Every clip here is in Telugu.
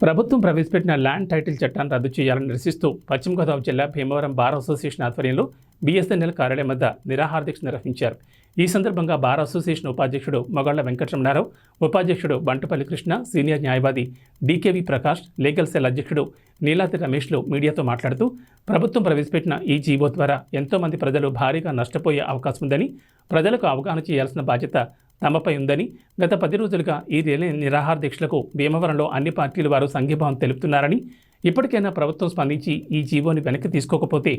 ప్రభుత్వం ప్రవేశపెట్టిన ల్యాండ్ టైటిల్ చట్టాన్ని రద్దు చేయాలని నిరసిస్తూ పశ్చిమ గోదావరి జిల్లా భీమవరం బార్ అసోసియేషన్ ఆధ్వర్యంలో బీఎస్ఎన్ఎల్ కార్యాలయం వద్ద నిరాహార దీక్ష నిర్వహించారు. ఈ సందర్భంగా బార్ అసోసియేషన్ ఉపాధ్యక్షుడు మొగళ్ళ వెంకటరమణారావు ఉపాధ్యక్షుడు బంటుపల్లి కృష్ణ సీనియర్ న్యాయవాది డీకేవి ప్రకాష్ లీగల్ సెల్ అధ్యక్షుడు నీలాతి రమేష్లు మీడియాతో మాట్లాడుతూ ప్రభుత్వం ప్రవేశపెట్టిన ఈ జీవో ద్వారా ఎంతోమంది ప్రజలు భారీగా నష్టపోయే అవకాశం ఉందని ప్రజలకు అవగాహన చేయాల్సిన బాధ్యత తమపై ఉందని గత పది రోజులుగా ఈ రిలే నిరాహార దీక్షలకు భీమవరంలో అన్ని పార్టీల వారు సంఘీభావం తెలుపుతున్నారని ఇప్పటికైనా ప్రభుత్వం స్పందించి ఈ జీవోని వెనక్కి తీసుకోకపోతే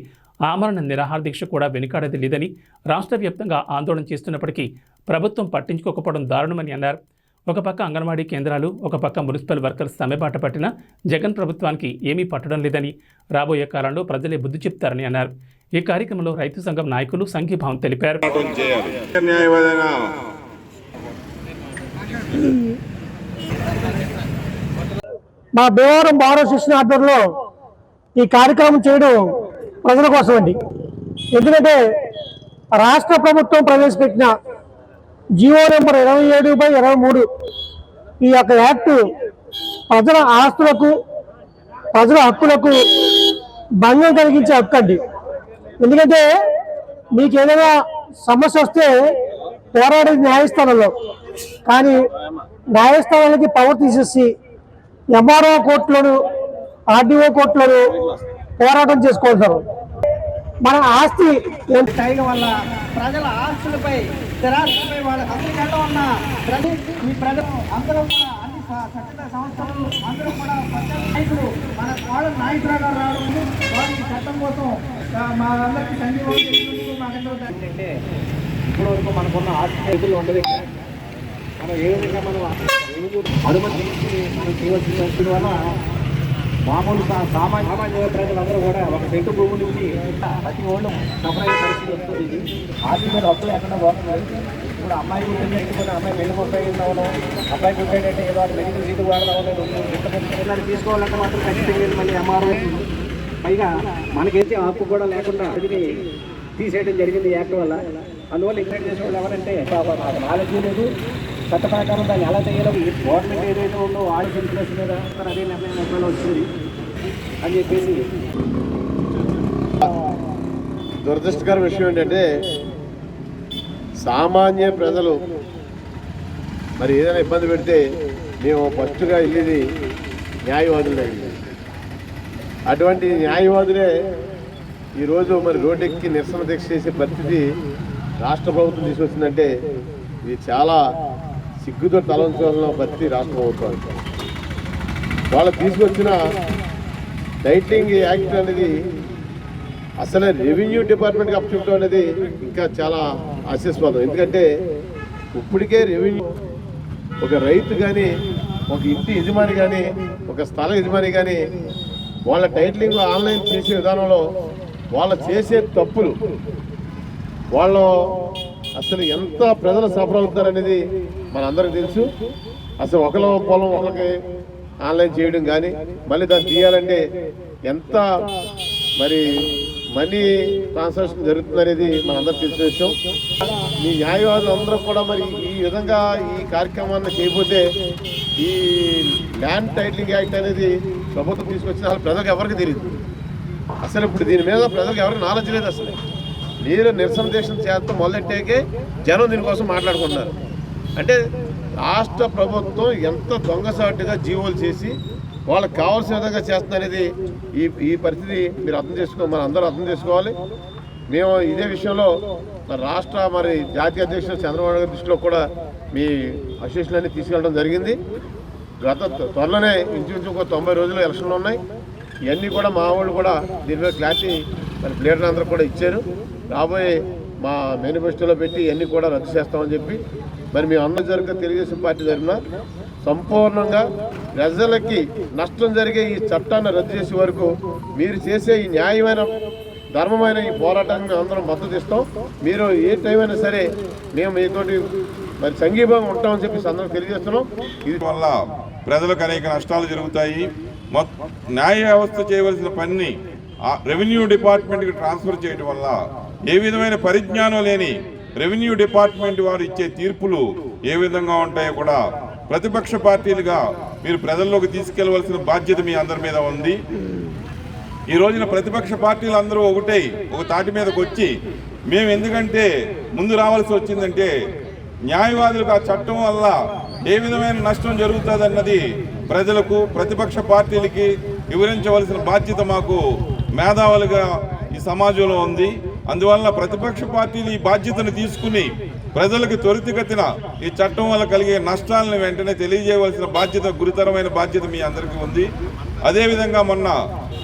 ఆమరణ నిరాహార దీక్ష కూడా వెనుకాడేది లేదని రాష్ట్ర వ్యాప్తంగా ఆందోళన చేస్తున్నప్పటికీ ప్రభుత్వం పట్టించుకోకపోవడం దారుణమని అన్నారు. ఒక పక్క అంగన్వాడీ కేంద్రాలు ఒక పక్క మున్సిపల్ వర్కర్స్ సమ్మెబాట పట్టిన జగన్ ప్రభుత్వానికి ఏమీ పట్టడం లేదని రాబోయే కాలంలో ప్రజలే బుద్ధి చెప్తారని అన్నారు. ఈ కార్యక్రమంలో రైతు సంఘం నాయకులు సంఘీభావం తెలిపారు. మా భీమవరం బార్ అసోసియేషన్ ఆధ్వర్యంలో ఈ కార్యక్రమం చేయడం ప్రజల కోసం అండి ఎందుకంటే రాష్ట్ర ప్రభుత్వం ప్రవేశపెట్టిన జియో నెంబర్ ఇరవై ఏడు బై ఇరవై మూడు ఈ యొక్క యాక్ట్ ప్రజల ఆస్తులకు ప్రజల హక్కులకు భంగం కలిగించే హక్కు అండి ఎందుకంటే మీకు ఏదైనా సమస్య వస్తే పోరాడేది న్యాయస్థానంలో. కానీ న్యాయస్థానాలకి పవర్ తీసేసి ఎంఆర్ఓ కోర్టులను ఆర్డీఓ కోర్టులను పోరాటం చేసుకుంటారు మన ఆస్తి ఎంత చేయడం వల్ల ప్రజల ఆస్తులపై స్థిరాస్తులపై వాళ్ళ అందరికంటే ఉన్న ప్రజలు ఈ ప్రజలు అందరూ కూడా అన్ని చట్ట సంస్థలు అందరూ కూడా ప్రజల నాయకులు మన వాళ్ళ నాయకులుగా రావడం వాళ్ళు ఈ చట్టం కోసం మా అందరికి మాకెంతో ఏంటంటే ఇప్పుడు వరకు మనకున్న ఆస్తి ఉండదు. మనం ఏ విధంగా మనం అనుమతి తీసుకుని మనం చేయవలసిన వల్ల మామూలు సామాన్య సామాన్య ప్రజలందరూ కూడా ఒక సెంటు భూమి నుంచి ప్రతి ఓళ్ళు సఫర్ పరిస్థితి వస్తుంది. ఆర్థిక మీద అప్పులు ఎక్కడ పోతున్నారు. ఇప్పుడు అమ్మాయి పుట్టింది ఎత్తుకుని అమ్మాయి పెళ్ళి కొట్టేయడం అబ్బాయి పుట్టేటంటే ఏదో మెడికల్ సీటు వాడడం తీసుకోవాలంటే మాత్రం ఖచ్చితంగా మళ్ళీ ఎంఆర్ఓ పైగా మనకైతే హక్కు కూడా లేకుండా ఇది తీసేయడం జరిగింది యాక్ట్ వల్ల. అందువల్ల ఇగ్నైట్ చేసే వాళ్ళు ఎవరంటే నాకు నాలెడ్జ్ లేదు. చట్ట ప్రకారం దాన్ని ఎలా చేయాలో గవర్నమెంట్ ఏదైతే ఉందో వాళ్ళ ఇన్ఫ్లుయెన్స్ మీద అదే నిర్ణయం ఎప్పుడైనా వచ్చింది అని చెప్పేసి. దురదృష్టకర విషయం ఏంటంటే సామాన్య ప్రజలు మరి ఏదైనా ఇబ్బంది పెడితే మేము ఫస్ట్గా వెళ్ళేది న్యాయవాదులే. అటువంటి న్యాయవాదులే ఈరోజు మరి రోడ్డెక్కి నిరసన దీక్ష చేసే పరిస్థితి రాష్ట్ర ప్రభుత్వం తీసుకొచ్చిందంటే ఇది చాలా సిగ్గుతో తలంచుకోవాలన్న పరిస్థితి రాష్ట్ర ప్రభుత్వానికి వాళ్ళు తీసుకొచ్చిన టైటిలింగ్ యాక్ట్ అనేది అసలే రెవెన్యూ డిపార్ట్మెంట్కి అప్పచెప్పడం అనేది ఇంకా చాలా ఆశీస్వాదం ఎందుకంటే ఇప్పటికే రెవెన్యూ ఒక రైతు కానీ ఒక ఇంటి యజమాని కానీ ఒక స్థల యజమాని కానీ వాళ్ళ టైటిలింగ్ ఆన్లైన్ చేసే విధానంలో వాళ్ళు చేసే తప్పులు. వాళ్ళు అసలు ఎంత ప్రజలు సఫర్ అవుతారనేది మనందరికీ తెలుసు. అసలు ఒకళ్ళ పొలం ఒకరికి ఆన్లైన్ చేయడం కానీ మళ్ళీ దాన్ని తీయాలంటే ఎంత మరి మనీ ట్రాన్సాక్షన్ జరుగుతుంది అనేది మనందరికి తెలిసిన విషయం. ఈ న్యాయవాదులు అందరూ కూడా మరి ఈ విధంగా ఈ కార్యక్రమాన్ని చేయకపోతే ఈ ల్యాండ్ టైటిలింగ్ యాక్ట్ అనేది ప్రభుత్వం తీసుకొచ్చిన అసలు ప్రజలకు ఎవరికి తెలియదు. అసలు ఇప్పుడు దీని మీద ప్రజలకు ఎవరికి నాలెడ్జ్ లేదు అసలు. మీరు నిరసన దేశం చేస్తాం మొదలెట్టాకే జనం దీనికోసం మాట్లాడుకుంటున్నారు. అంటే రాష్ట్ర ప్రభుత్వం ఎంత దొంగసాటుగా జీవోలు చేసి వాళ్ళకి కావాల్సిన విధంగా చేస్తుందనేది ఈ ఈ పరిస్థితి మీరు అర్థం చేసుకో మన అందరూ అర్థం చేసుకోవాలి. మేము ఇదే విషయంలో రాష్ట్ర మరి జాతీయ అధ్యక్షుడు చంద్రబాబు నాయుడు గారి దృష్టిలో కూడా మీ అసోసియేషన్ అన్ని తీసుకెళ్ళడం జరిగింది. గత త్వరలోనే ఇంచుమించు ఒక తొంభై రోజులు ఎలక్షన్లు ఉన్నాయి. ఇవన్నీ కూడా మా వాళ్ళు కూడా దీని మీద క్లారిటీ మరి ప్లేయర్లు అందరూ కూడా ఇచ్చారు. రాబోయే మా మేనిఫెస్టోలో పెట్టి ఇవన్నీ కూడా రద్దు చేస్తామని చెప్పి మరి మేము అందరూ జరిగిన తెలుగుదేశం పార్టీ తరఫున సంపూర్ణంగా ప్రజలకి నష్టం జరిగే ఈ చట్టాన్ని రద్దు చేసే వరకు మీరు చేసే ఈ న్యాయమైన ధర్మమైన ఈ పోరాటానికి మేము అందరం మద్దతు ఇస్తాం. మీరు ఏ టైం అయినా సరే మేము మీతోటి మరి సంఘీభావం ఉంటామని చెప్పి అందరం తెలియజేస్తున్నాం. ఇది వల్ల ప్రజలకు అనేక నష్టాలు జరుగుతాయి. న్యాయ వ్యవస్థ చేయవలసిన పనిని రెవెన్యూ డిపార్ట్మెంట్కి ట్రాన్స్ఫర్ చేయడం వల్ల ఏ విధమైన పరిజ్ఞానం లేని రెవెన్యూ డిపార్ట్మెంట్ వారు ఇచ్చే తీర్పులు ఏ విధంగా ఉంటాయో కూడా ప్రతిపక్ష పార్టీలుగా మీరు ప్రజల్లోకి తీసుకెళ్ళవలసిన బాధ్యత మీ అందరి మీద ఉంది. ఈ రోజున ప్రతిపక్ష పార్టీలు అందరూ ఒకటే ఒక తాటి మీదకి వచ్చి మేము ఎందుకంటే ముందు రావాల్సి వచ్చిందంటే న్యాయవాదులకు ఆ చట్టం వల్ల ఏ విధమైన నష్టం జరుగుతుందన్నది ప్రజలకు ప్రతిపక్ష పార్టీలకి వివరించవలసిన బాధ్యత మాకు మేధావులుగా ఈ సమాజంలో ఉంది. అందువలన ప్రతిపక్ష పార్టీలు ఈ బాధ్యతను తీసుకుని ప్రజలకు త్వరితగతిన ఈ చట్టం వల్ల కలిగే నష్టాలను వెంటనే తెలియజేయవలసిన బాధ్యత గురుతరమైన బాధ్యత మీ అందరికీ ఉంది. అదేవిధంగా మొన్న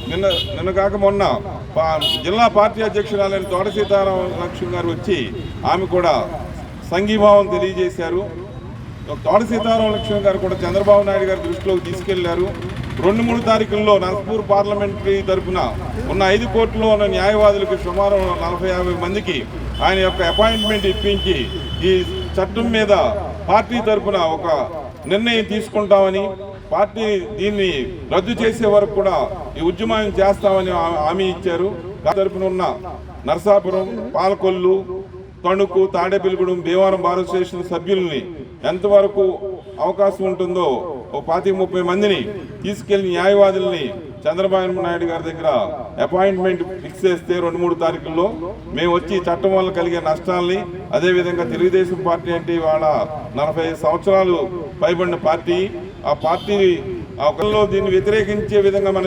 నిన్న నిన్న కాక మొన్న పా- జిల్లా పార్టీ అధ్యక్షురాలైన తోట సీతారామ లక్ష్మి గారు వచ్చి ఆమె కూడా సంఘీభావం తెలియజేశారు. తోట సీతారామ గారు కూడా చంద్రబాబు నాయుడు గారి దృష్టిలోకి తీసుకెళ్ళారు. రెండు మూడు తారీఖుల్లో నర్పూర్ పార్లమెంటరీ తరపున ఉన్న ఐదు కోర్టులో ఉన్న న్యాయవాదులకు సుమారు నలభై యాభై మందికి ఆయన యొక్క అపాయింట్మెంట్ ఇప్పించి ఈ చట్టం మీద పార్టీ తరపున ఒక నిర్ణయం తీసుకుంటామని పార్టీ దీన్ని రద్దు చేసే వరకు కూడా ఈ ఉద్యమం చేస్తామని హామీ ఇచ్చారు. తరఫున తరపున ఉన్న నరసాపురం పాలకొల్లు తణుకు తాడేపల్లిగూడెం భీమవరం భారత స్టేషన్ సభ్యుల్ని ఎంతవరకు అవకాశం ఉంటుందో ఓ పాతి ముప్పై మందిని తీసుకెళ్ళి న్యాయవాదుల్ని చంద్రబాబు నాయుడు గారి దగ్గర అపాయింట్మెంట్ ఫిక్స్ చేస్తే రెండు మూడు తారీఖుల్లో మేము వచ్చి చట్టం వల్ల కలిగే నష్టాల్ని అదేవిధంగా తెలుగుదేశం పార్టీ అంటే ఇవాళ నలభై సంవత్సరాలు పైబడిన పార్టీ. ఆ పార్టీ ఒకరిలో దీన్ని వ్యతిరేకించే విధంగా మన